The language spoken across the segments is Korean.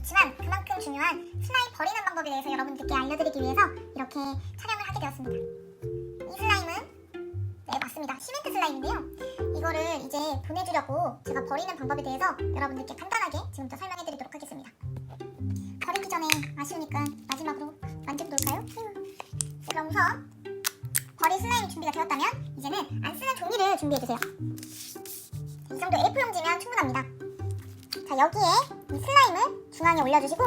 좋지만 그만큼 중요한 슬라임 버리는 방법에 대해서 여러분들께 알려드리기 위해서 이렇게 촬영을 하게 되었습니다. 이 슬라임은 네 맞습니다. 시멘트 슬라임인데요. 이거를 이제 보내주려고 제가 버리는 방법에 대해서 여러분들께 간단하게 지금부터 설명해드리도록 하겠습니다. 버리기 전에 아쉬우니까 마지막으로 만들어 놓을까요? 그럼 우선 버릴 슬라임 준비가 되었다면 이제는 안 쓰는 종이를 준비해주세요. 이 정도 A4용지면 충분합니다. 자 여기에 이 슬라임을 중앙에 올려주시고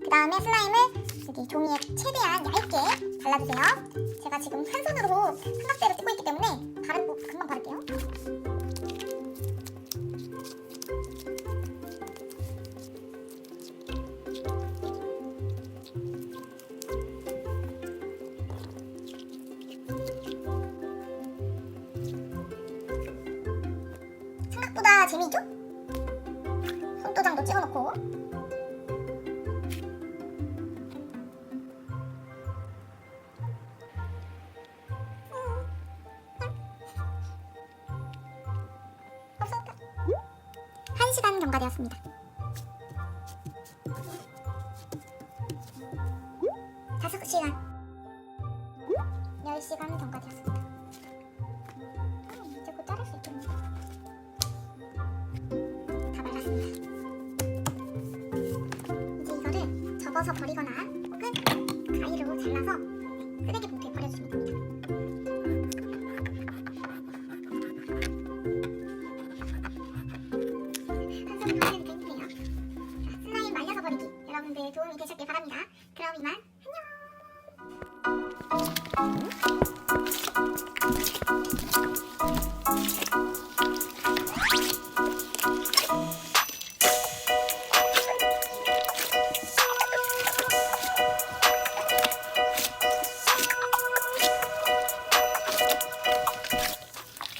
그 다음에 슬라임을 여기 종이에 최대한 얇게 발라주세요. 제가 지금 한 손으로 삼각대를 찍고 있기 때문에 바른 거 금방 바를게요. 생각보다 재미있죠? 손도장도 찍어놓고 1시간 경과되었습니다. 다섯 시간 10시간이 경과되었습니다. 이제 곧 자를 수 있겠네요. 다 말랐습니다. 이제 이거를 접어서 버리거나 혹은 가위로 잘라서 쓰레기봉투에 버려주시면 됩니다. 도움이 되셨길 바랍니다. 그럼 이만